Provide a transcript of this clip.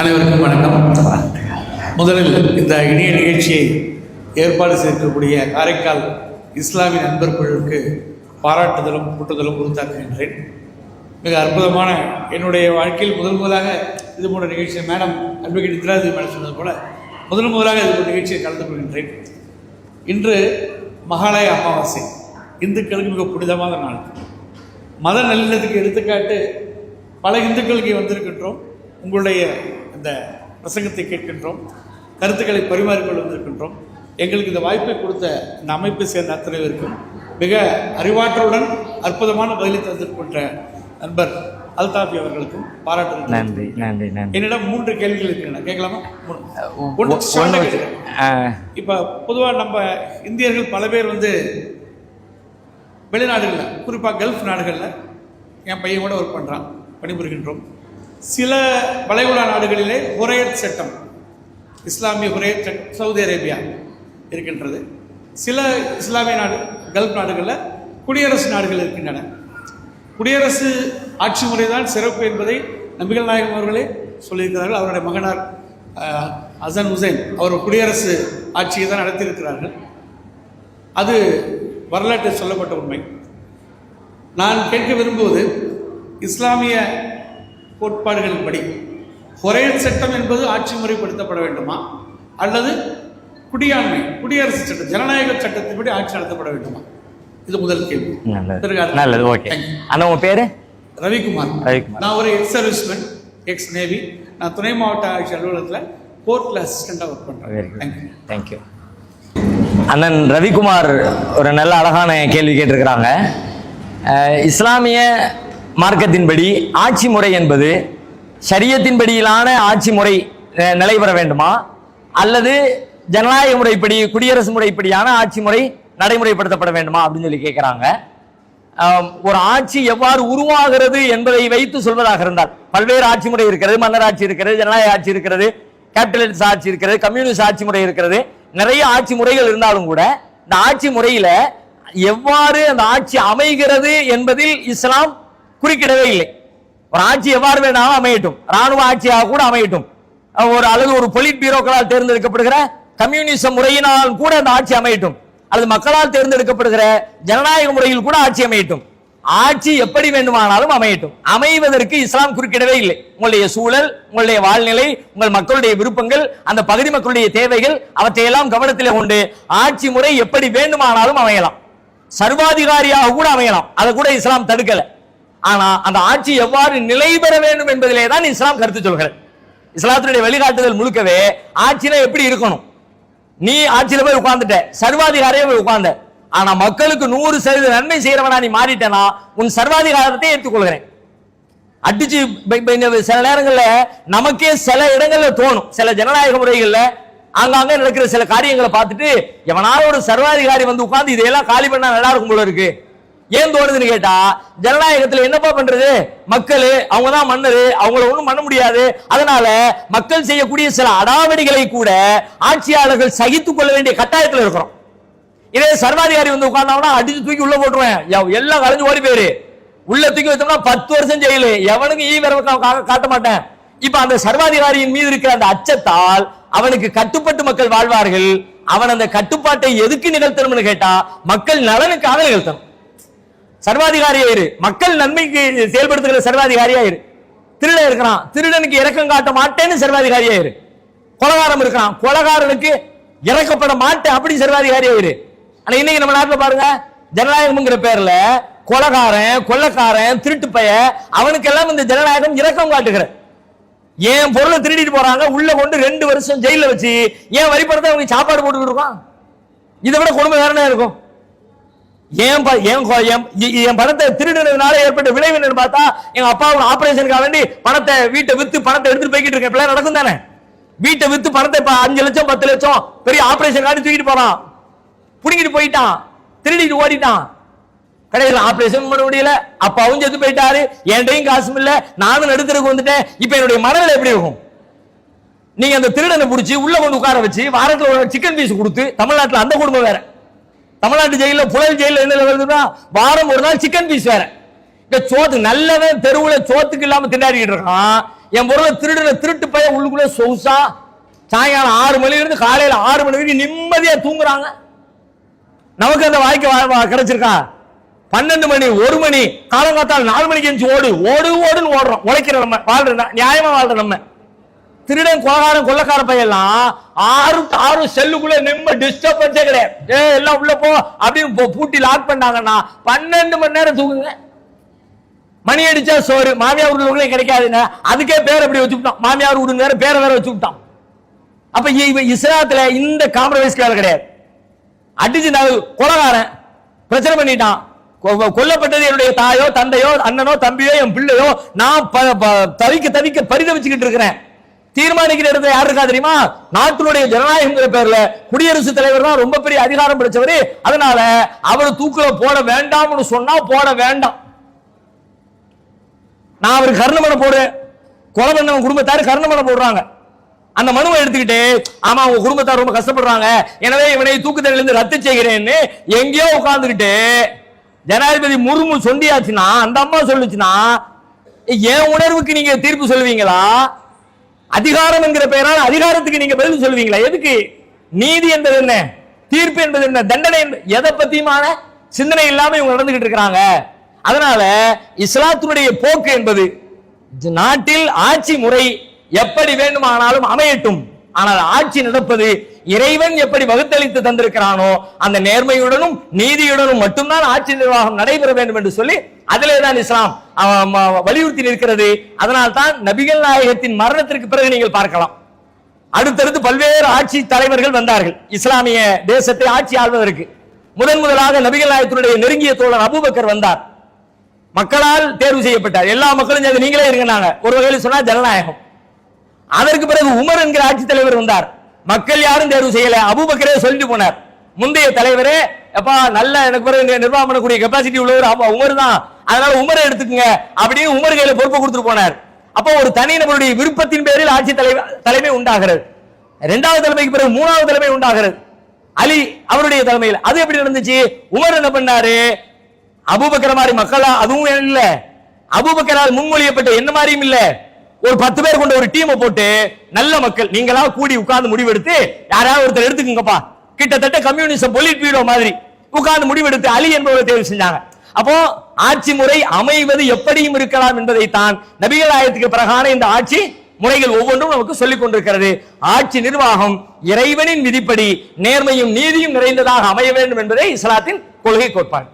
அனைவருக்கும் வணக்கம். முதலில் இந்த இணைய நிகழ்ச்சியை ஏற்பாடு செய்திருக்கக்கூடிய காரைக்கால் இஸ்லாமிய நண்பர் குழுவுக்கு பாராட்டுதலும் கூட்டுதலும் உறுத்தாக்குகின்றேன் மிக அற்புதமான என்னுடைய வாழ்க்கையில் முதல் முதலாக இது போன்ற நிகழ்ச்சியை மேடம் அட்வொகேட் இந்திராதி மேடம் சொன்னது போல முதல் முதலாக இது போன்ற நிகழ்ச்சியை கலந்து கொள்கின்றேன். இன்று மகாலய அமாவாசை. இந்துக்களுக்கு மிக புனிதமான நாள். மத நல்லிணத்துக்கு எடுத்துக்காட்டு பல இந்துக்களுக்கு வந்திருக்கின்றோம். உங்களுடைய இந்த பிரசங்கத்தை கேட்கின்றோம் கருத்துக்களை பரிமாறிக்கொள்ள வந்திருக்கின்றோம் எங்களுக்கு இந்த வாய்ப்பை கொடுத்த இந்த அமைப்பை சேர்ந்த அத்தனை பேருக்கும் மிக அறிவாற்றலுடன் அற்புதமான பதிலை தந்திருக்கின்ற நண்பர் அல்தாஃபி அவர்களுக்கும் பாராட்டு நன்றி நன்றி நன்றி. என்னிடம் மூன்று கேள்விகள் இருக்கின்றன. கேட்கலாமா? ஒன்று இப்போ பொதுவாக நம்ம இந்தியர்கள் பல பேர் வந்து வெளிநாடுகளில் குறிப்பாக கல்ஃப் நாடுகளில் என் பையன் கூட ஒர்க் பண்ணுறான் பணிபுரிகின்றோம். சில வளைகுடா நாடுகளிலே ஹுரையத் சட்டம் இஸ்லாமிய ஹுரையத் சட்டம் சவுதி அரேபியா இருக்கின்றது. சில இஸ்லாமிய நாடு கல்ஃப் நாடுகளில் குடியரசு நாடுகள் இருக்கின்றன. குடியரசு ஆட்சி முறைதான் சிறப்பு என்பதை நபிகள் நாயகம் அவர்களே சொல்லியிருக்கிறார்கள். அவருடைய மகனார் அசன் உசைன் ஹுசைன் அவர் குடியரசு ஆட்சியை தான் நடத்தியிருக்கிறார்கள். அது வரலாற்றில் சொல்லப்பட்ட உண்மை. நான் கேட்க விரும்புவது இஸ்லாமிய கோட்பாடுகளின்படி ஹொரேன் சட்டம் என்பது ஆட்சி முறைப்படுத்தப்பட வேண்டுமா? அல்லது குடியாண்மை குடியரசு சட்டம் ஜனநாயக சட்டத்தின்படி ஆட்சி நடத்தப்பட வேண்டுமா? இது முதல் கேள்வி. நல்லது. ஓகே. அண்ணா உங்க பேரு? ரவிக்குமார். ரவிக்குமார். நான் ஒரு எக்ஸ் சர்வீஸ்மேன் எக்ஸ் நேவி நான் துணை மாவட்ட ஆட்சி அலுவலகத்தில் கோர்ட்டில் அசிஸ்டண்ட்டாக ஒர்க் வெரி பண்ணுறேன் குட் தேங்க்யூ அண்ணன் ரவிக்குமார் ஒரு நல்ல அழகான கேள்வி கேட்டிருக்கிறாங்க. இஸ்லாமிய மார்க்கத்தின்படி ஆட்சி முறை என்பது சரியத்தின்படியிலான ஆட்சி முறை நிலை நிலைபெற வேண்டுமா? அல்லது ஜனநாயக முறைப்படி குடியரசு முறைப்படியான ஆட்சி முறை நடைமுறைப்படுத்தப்பட வேண்டுமா அப்படின்னு சொல்லி கேட்குறாங்க ஒரு ஆட்சி எவ்வாறு உருவாகிறது என்பதை வைத்து சொல்வதாக இருந்தால் பல்வேறு ஆட்சி முறை இருக்கிறது மன்னர் ஆட்சி இருக்கிறது ஜனநாயக ஆட்சி இருக்கிறது கேபிட்டலிஸ்ட் ஆட்சி இருக்கிறது கம்யூனிஸ்ட் ஆட்சி முறை இருக்கிறது நிறைய ஆட்சி முறைகள் இருந்தாலும் கூட இந்த ஆட்சி முறையில எவ்வாறு அந்த ஆட்சி அமைகிறது என்பதில் இஸ்லாம் குறுக்கிடவே இல்லை. ஒரு ஆட்சி எவ்வாறு வேணாலும் அமையட்டும். ராணுவ ஆட்சியாக கூட அமையட்டும். ஒரு அல்லது ஒரு பொலிட் பீரோக்களால் தேர்ந்தெடுக்கப்படுகிற கம்யூனிச முறையினால் கூட அந்த ஆட்சி அமையட்டும். அல்லது மக்களால் தேர்ந்தெடுக்கப்படுகிற ஜனநாயக முறையில் கூட ஆட்சி அமையட்டும். ஆட்சி எப்படி வேண்டுமானாலும் அமையட்டும். அமைவதற்கு இஸ்லாம் குறுக்கிடவே இல்லை. உங்களுடைய சூழல் உங்களுடைய வாழ்நிலை உங்கள் மக்களுடைய விருப்பங்கள் அந்த பகுதி மக்களுடைய தேவைகள் அவற்றையெல்லாம் கவனத்தில் கொண்டு ஆட்சி முறை எப்படி வேண்டுமானாலும் அமையலாம். சர்வாதிகாரியாக கூட அமையலாம். அதை கூட இஸ்லாம் தடுக்கலை. ஆனா அந்த ஆட்சி எவ்வாறு நிலை பெற வேண்டும் என்பதிலே தான் இஸ்லாம் கருத்து சொல்கிறது. இஸ்லாத்தினுடைய வழிகாட்டுதல் முழுக்கவே ஆட்சினா எப்படி இருக்கணும்? நீ ஆட்சியில போய் உட்கார்ந்துட்ட சர்வாதிகாரியே போய் உட்கார்ந்த. ஆனா மக்களுக்கு நூறு சதவீத நன்மை செய்யறவனா நீ மாறிட்டனா உன் சர்வாதிகாரத்தை ஏற்றுக்கொள்கிறேன். அடிச்சு சில நேரங்கள்ல நமக்கே சில இடங்கள்ல தோணும். சில ஜனநாயக முறைகள்ல ஆங்காங்க நடக்கிற சில காரியங்களை பார்த்துட்டு எவனாவது ஒரு சர்வாதிகாரி வந்து உட்கார்ந்து இதையெல்லாம் காலி பண்ணா நல்லா இருக்கும் போல இருக்கு. ஏன் தோணுதுன்னு கேட்டா ஜனநாயகத்துல என்னப்பா பண்றது? மக்கள் அவங்க தான் மன்னர் அவங்கள ஒண்ணும் பண்ண முடியாது. அதனால மக்கள் செய்யக்கூடிய சில அடாவடிகளை கூட ஆட்சியாளர்கள் சகித்துக் கொள்ள வேண்டிய கட்டாயத்தில் இருக்கிறோம். இதே சர்வாதிகாரி வந்து உட்கார்ந்தாங்கன்னா அடிச்சு தூக்கி உள்ள போட்டுருவேன். எல்லாம் கலைஞ்சு ஓடி போயிரு. உள்ள தூக்கி வச்சோம்னா பத்து வருஷம் ஜெயிலு. எவனுக்கு ஈ விரவ கா- காட்ட மாட்டேன். இப்ப அந்த சர்வாதிகாரியின் மீது இருக்கிற அந்த அச்சத்தால் அவனுக்கு கட்டுப்பட்டு மக்கள் வாழ்வார்கள். அவன் அந்த கட்டுப்பாட்டை எதுக்கு நிகழ்த்தணும்னு கேட்டா மக்கள் நலனுக்காக நிகழ்த்தணும். சர்வாதிகாரியா இரு. மக்கள் நன்மைக்கு செயல்படுத்துகிற சர்வாதிகாரியா இரு. திருடன் இருக்கிறான். திருடனுக்கு இறக்கம் காட்ட மாட்டேன்னு சர்வாதிகாரியா இரு. கொலகாரம் இருக்கிறான். கொலகாரனுக்கு இறக்கப்பட மாட்டேன் அப்படி சர்வாதிகாரியா இரு. ஆனா இன்னைக்கு நம்ம நாட்டில் பாருங்க ஜனநாயகம்ங்கிற பேர்ல கொலகாரன் கொள்ளக்காரன் திருட்டு பைய அவனுக்கெல்லாம் இந்த ஜனநாயகம் இறக்கம் காட்டுகிற. ஏன் பொருளை திருடிட்டு போறாங்க? உள்ள கொண்டு ரெண்டு வருஷம் ஜெயில வச்சு ஏன் வரிப்படத்தை அவங்க சாப்பாடு போட்டுக்கிட்டு இருக்கான்? இதை விட கொடுமை வேற இருக்கும்? என் என் என் பணத்தை திருடினதுனால ஏற்பட்ட விளைவு பார்த்தா எங்க அப்பாவோட ஆபரேஷனுக்காக வேண்டி பணத்தை வீட்டை வித்து பணத்தை எடுத்துட்டு போய்கிட்டு இருக்கேன். பிள்ளை நடக்கும் தானே? வீட்டை வித்து பணத்தை அஞ்சு லட்சம் பத்து லட்சம் பெரிய ஆபரேஷன் காட்டி தூக்கிட்டு போறான். புடுங்கிட்டு போயிட்டான். திருடிட்டு ஓடிட்டான். கடையில் ஆபரேஷன் பண்ண முடியல. அப்பாவும் செத்து போயிட்டாரு. என்டையும் காசும் இல்ல. நானும் நடுத்தருக்கு வந்துட்டேன். இப்ப என்னுடைய மனநிலை எப்படி இருக்கும்? நீங்க அந்த திருடனை பிடிச்சி உள்ள கொண்டு உட்கார வச்சு வாரத்தில் ஒரு சிக்கன் பீஸ் கொடுத்து தமிழ்நாட்டில் அந்த குடும்பம் வேற. தமிழ்நாட்டு ஜெயிலில் புழல் ஜெயிலில் என்ன வருதுன்னா வாரம் ஒரு நாள் சிக்கன் பீஸ் வேற. இந்த சோத்து நல்லவன் தெருவில் சோத்துக்கு இல்லாம திண்டாடிக்கிட்டு இருக்கான். என் பொருளை திருடுற திருட்டு பைய உள்ளுக்குள்ள சொகுசா சாயங்காலம் ஆறு மணிலிருந்து காலையில் ஆறு மணி வரைக்கும் நிம்மதியா தூங்குறாங்க. நமக்கு அந்த வாழ்க்கை வா- கிடைச்சிருக்கா? பன்னெண்டு மணி ஒரு மணி காலங்காத்தால் நாலு மணிக்கு எஞ்சி ஓடு. ஓடு ஓடுன்னு ஓடுறோம். உழைக்கிற நம்ம வாழ்ற நியாயமா வாழ்ற நம்ம. திருடன் கோலகாரம் கொள்ளக்கார பையெல்லாம் ஆறு ஆறு செல்லுக்குள்ள நிம்ம டிஸ்டர்பன்ஸே கிடையாது. ஏ எல்லாம் உள்ள போ அப்படின்னு பூட்டி லாக் பண்ணாங்கன்னா பன்னெண்டு மணி நேரம் தூங்குங்க. மணி அடிச்சா சோறு மாமியார் வீடுகளே கிடைக்காதுங்க அதுக்கே பேர் அப்படி வச்சுக்கிட்டோம். மாமியார் வீடு வேற பேரை வேற வச்சுக்கிட்டோம். அப்ப இஸ்லாத்துல இந்த காம்ப்ரமைஸ் வேலை கிடையாது. அடிச்சு நான் கொலகாரன் பிரச்சனை பண்ணிட்டான். கொ- கொல்லப்பட்டது என்னுடைய தாயோ தந்தையோ அண்ணனோ தம்பியோ என் பிள்ளையோ நான் ப- ப- தவிக்க தவிக்க பரிதவிச்சுக்கிட்டு இருக்கிறேன். தீர்மானிக்கிற இடத்துல யார் இருக்கா தெரியுமா? நாட்டினுடைய ஜனநாயகங்கிற பேர்ல குடியரசுத் தலைவர் தான் ரொம்ப பெரிய அதிகாரம் பிடிச்சவர். அதனால அவர் தூக்குல போட வேண்டாம்னு சொன்னா போட வேண்டாம். நான் அவருக்கு கருணமனை போடுறேன். கொலை பண்ணவன் குடும்பத்தார் கருணமனை போடுறாங்க. அந்த மனுவை எடுத்துக்கிட்டு ஆமா உங்க குடும்பத்தார் ரொம்ப கஷ்டப்படுறாங்க. எனவே இவனை தூக்குதலிலிருந்து ரத்து செய்கிறேன்னு எங்கேயோ உட்கார்ந்துக்கிட்டு ஜனாதிபதி முருமு சொண்டியாச்சுன்னா அந்த அம்மா சொல்லுச்சுன்னா என் உணர்வுக்கு நீங்க தீர்ப்பு சொல்லுவீங்களா? அதிகாரம் என்கிற பெயரால் அதிகாரத்துக்கு நீங்க பதில் சொல்லுவீங்களா? எதுக்கு? நீதி என்பது என்ன? தீர்ப்பு என்பது என்ன? தண்டனை என்பது எதை பத்தியுமான? சிந்தனை இல்லாம இவங்க நடந்துகிட்டு இருக்கிறாங்க. அதனால இஸ்லாத்தினுடைய போக்கு என்பது நாட்டில் ஆட்சி முறை எப்படி வேண்டுமானாலும் அமையட்டும். ஆனால் ஆட்சி நடப்பது இறைவன் எப்படி வகுத்தளித்து தந்திருக்கிறானோ அந்த நேர்மையுடனும் நீதியுடனும் மட்டும்தான் ஆட்சி நிர்வாகம் நடைபெற வேண்டும் என்று சொல்லி அதிலே தான் இஸ்லாம் வலியுறுத்தி நிற்கிறது. அதனால் தான் நபிகள் நாயகத்தின் மரணத்திற்கு பிறகு நீங்கள் பார்க்கலாம். அடுத்தடுத்து பல்வேறு ஆட்சி தலைவர்கள் வந்தார்கள். இஸ்லாமிய தேசத்தை ஆட்சி ஆள்வதற்கு. முதன் முதலாக நபிகள் நாயகத்தினுடைய நெருங்கிய தோழர் அபூபக்கர் வந்தார். மக்களால் தேர்வு செய்யப்பட்டார். எல்லா மக்களும் சேர்ந்து நீங்களே இருங்கனாங்க ஒரு வகையில் சொன்னா ஜனநாயகம். அதற்கு பிறகு உமர் என்கிற ஆட்சி தலைவர் வந்தார். மக்கள் யாரும் தேர்வு செய்யல. அபுபக்கரே சொல்லிட்டு போனார். முந்தைய தலைவரே அப்பா நல்ல எனக்கு பிறகு நிர்வாகம் பண்ணக்கூடிய கெப்பாசிட்டி உள்ளவர் உமர் தான். அதனால உமரை எடுத்துக்கங்க அப்படின்னு உமர் கையில பொறுப்பு கொடுத்துட்டு போனார். அப்போ ஒரு தனிநபருடைய விருப்பத்தின் பேரில் ஆட்சி தலைவர் தலைமை உண்டாகிறது. இரண்டாவது தலைமைக்கு பிறகு மூணாவது தலைமை உண்டாகிறது. அலி அவருடைய தலைமையில். அது எப்படி நடந்துச்சு? உமர் என்ன பண்ணாரு? அபுபக்கர மாதிரி மக்களா அதுவும் இல்ல. அபூபக்கரால் முன்மொழியப்பட்ட என்ன மாதிரியும் இல்லை. ஒரு பத்து பேர் கொண்ட ஒரு டீமை போட்டு நல்ல மக்கள் நீங்களா கூடி உட்கார்ந்து முடிவெடுத்து யாராவது ஒருத்தர் எடுத்துக்கோங்கப்பா. கிட்டத்தட்ட கம்யூனிசம் பொலிட் பீரோ மாதிரி. உட்கார்ந்து முடிவெடுத்து அலி என்பவரை தேர்வு செஞ்சாங்க. அப்போ ஆட்சி முறை அமைவது எப்படியும் இருக்கலாம் என்பதைத்தான் தான் ஆயத்துக்கு பிறகான இந்த ஆட்சி முறைகள் ஒவ்வொன்றும் நமக்கு சொல்லிக் கொண்டிருக்கிறது. ஆட்சி நிர்வாகம் இறைவனின் விதிப்படி நேர்மையும் நீதியும் நிறைந்ததாக அமைய வேண்டும் என்பதே இஸ்லாத்தின் கொள்கை கோட்பாடு.